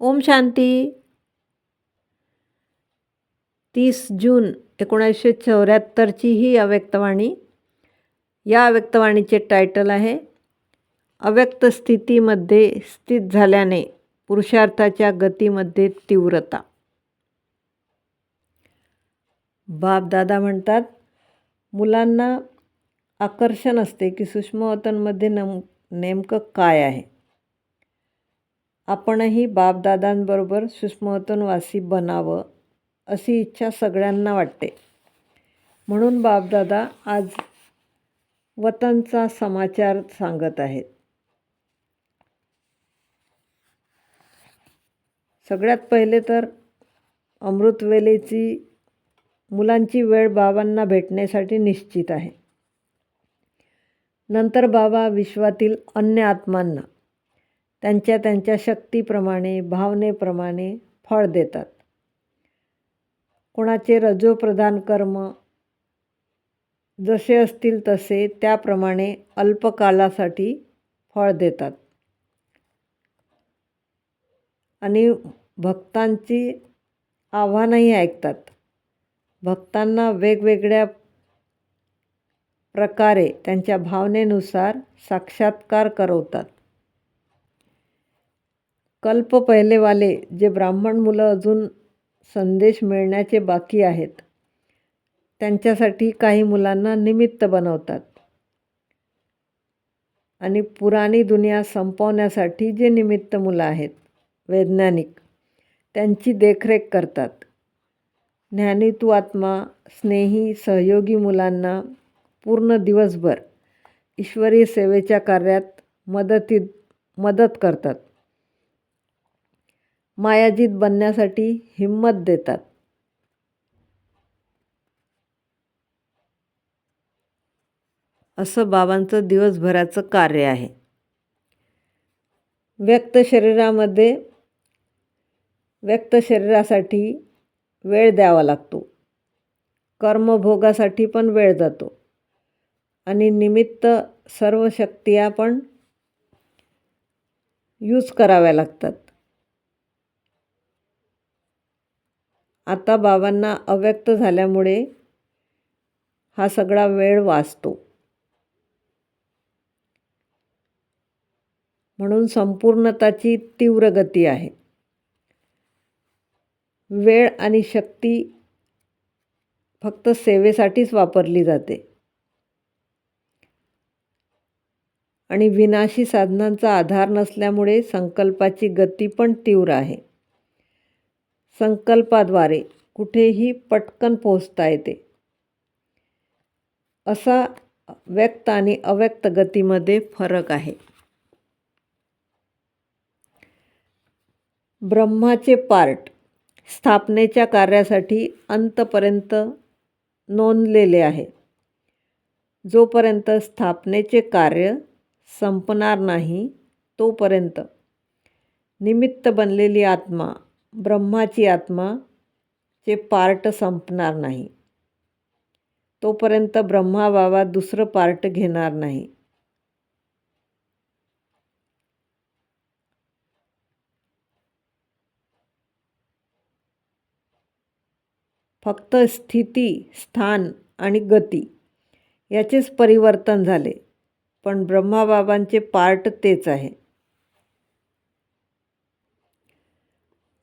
ओम शांती. तीस जून एकोणीसशे चौऱ्याहत्तरची ही अव्यक्तवाणी. या अव्यक्तवाणीचे टायटल आहे अव्यक्त स्थितीमध्ये स्थित झाल्याने पुरुषार्थाच्या गतीमध्ये तीव्रता. बापदादा म्हणतात मुलांना आकर्षण असते की सूक्ष्मवतनमध्ये नम नेमकं काय आहे? आपणही बापदादांबरोबर सूक्ष्मवतनवासी बनावं अशी इच्छा सगळ्यांना वाटते. म्हणून बापदादा आज वतनचा समाचार सांगत आहेत. सगळ्यात पहिले तर अमृतवेलेची मुलांची वेळ बाबांना भेटण्यासाठी निश्चित आहे. नंतर बाबा विश्वातील अन्य आत्मांना त्यांच्या त्यांच्या शक्तीप्रमाणे भावनेप्रमाणे फळ देतात. कोणाचे रजोप्रधान कर्म जसे असतील तसे त्याप्रमाणे अल्पकालासाठी फळ देतात. आणि भक्तांची आव्हानंही ऐकतात. भक्तांना वेगवेगळ्या प्रकारे त्यांच्या भावनेनुसार साक्षात्कार करवतात. कल्प पहिलेवाले जे ब्राह्मण मुलं अजून संदेश मिळण्याचे बाकी आहेत त्यांच्यासाठी काही मुलांना निमित्त बनवतात. आणि पुराणी दुनिया संपवण्यासाठी जे निमित्त मुलं आहेत वैज्ञानिक त्यांची देखरेख करतात. ज्ञानीतू आत्मा स्नेही सहयोगी मुलांना पूर्ण दिवसभर ईश्वरी सेवेच्या कार्यात मदतीत मदत करतात. मायाजीत बनण्यासाठी हिंमत देतात. असं बाबांचं दिवसभराचं कार्य आहे. व्यक्त शरीरामध्ये व्यक्त शरीरासाठी वेळ द्यावा लागतो. कर्मभोगासाठी पण वेळ जातो. आणि निमित्त सर्व शक्तिया पण यूज कराव्या लागतात. आता बाबांना अव्यक्त झाल्यामुळे हा सगळा वेळ वाचतो. म्हणून संपूर्णताची तीव्र गती आहे. वेळ आणि शक्ती फक्त सेवेसाठीच वापरली जाते. आणि विनाशी साधनांचा आधार नसल्यामुळे संकल्पाची गती पण तीव्र आहे. संकल्पाद्वारे कुठेही पटकन पोहोचता येते. असा व्यक्त आणि अव्यक्त गतीमध्ये फरक आहे. ब्रह्माचे पार्ट स्थापनेच्या कार्यासाठी अंतपर्यंत नोंदलेले आहे. जोपर्यंत स्थापनेचे कार्य संपणार नाही तोपर्यंत निमित्त बनलेली आत्मा ब्रह्माची आत्मा चे पार्ट संपणार नाही. तोपर्यंत ब्रह्मा बाबा दुसरं पार्ट घेणार नाही. फक्त स्थिती स्थान आणि गती याचेच परिवर्तन झाले. पण ब्रह्माबाबांचे पार्ट तेच आहे.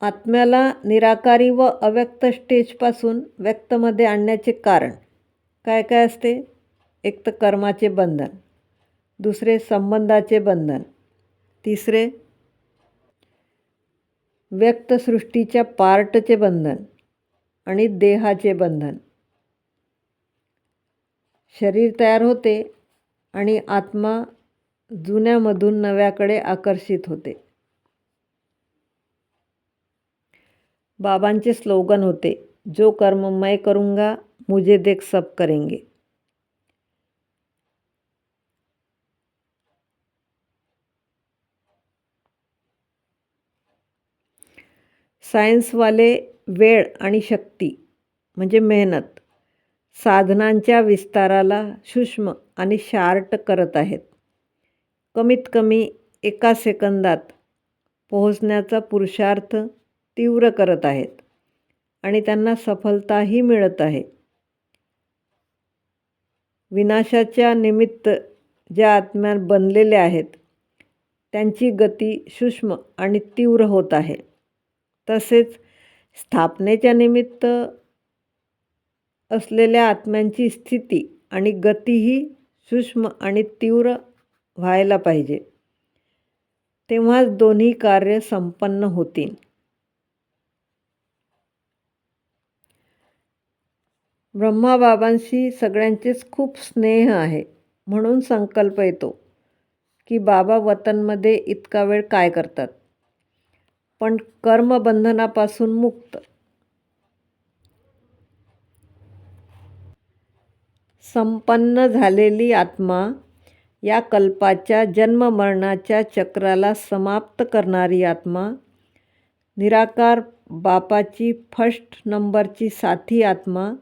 आत्म्याला निराकारी व अव्यक्त स्टेजपासून व्यक्तमध्ये आणण्याचे कारण काय काय असते? एक तर कर्माचे बंधन दुसरे संबंधाचे बंधन तिसरे व्यक्तसृष्टीच्या पार्टचे बंधन आणि देहाचे बंधन. शरीर तयार होते आणि आत्मा जुन्यामधून नव्याकडे आकर्षित होते. बाबांचे स्लोगन होते जो कर्म मैं करूंगा मुझे देख सब करेंगे. सायन्सवाले वेळ आणि शक्ती म्हणजे मेहनत साधनांच्या विस्ताराला सूक्ष्म आणि शार्ट करत आहेत. कमीत कमी एका सेकंदात पोहोचण्याचा पुरुषार्थ तीव्र करत आहेत आणि त्यांना सफलताही मिळत आहे. विनाशाच्या निमित्त ज्या आत्म्या बनलेल्या आहेत त्यांची गती सूक्ष्म आणि तीव्र होत आहे. तसेच स्थापनेच्या निमित्त असलेल्या आत्म्यांची स्थिती आणि गतीही सूक्ष्म आणि तीव्र व्हायला पाहिजे. तेव्हाच दोन्ही कार्य संपन्न होतील. ब्रह्माबाबांशी सगळ्यांचेच खूप स्नेह आहे म्हणून संकल्प येतो की बाबा वतनमध्ये इतका वेळ काय करतात? पण कर्मबंधनापासून मुक्त. संपन्न झालेली आत्मा या कल्पाच्या जन्ममरणाच्या चक्राला समाप्त करणारी आत्मा निराकार बापाची फर्स्ट नंबरची साथी आत्मा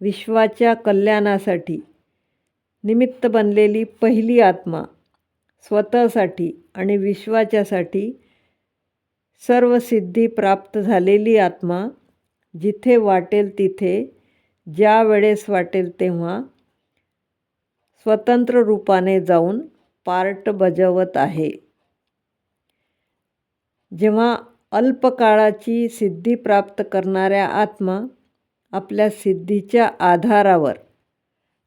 विश्वाच्या कल्याणासाठी निमित्त बनलेली पहिली आत्मा स्वतःसाठी आणि विश्वाच्यासाठी सर्व सिद्धी प्राप्त झालेली आत्मा जिथे वाटेल तिथे ज्या वेळेस वाटेल तेव्हा स्वतंत्र रूपाने जाऊन पार्ट बजावत आहे. जेव्हा अल्पकाळाची सिद्धी प्राप्त करणाऱ्या आत्मा आपल्या सिद्धीच्या आधारावर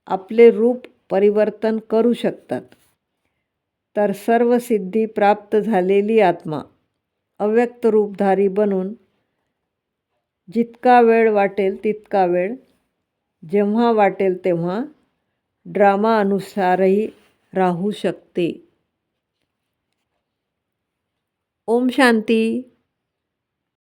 आपले रूप परिवर्तन करू शकतात. तर सर्व सिद्धी प्राप्त झालेली आत्मा अव्यक्त रूपधारी बनून जितका वेळ वाटेल तितका वेळ जेव्हा वाटेल तेव्हा ड्रामानुसारही राहू शकते. ओम शांती.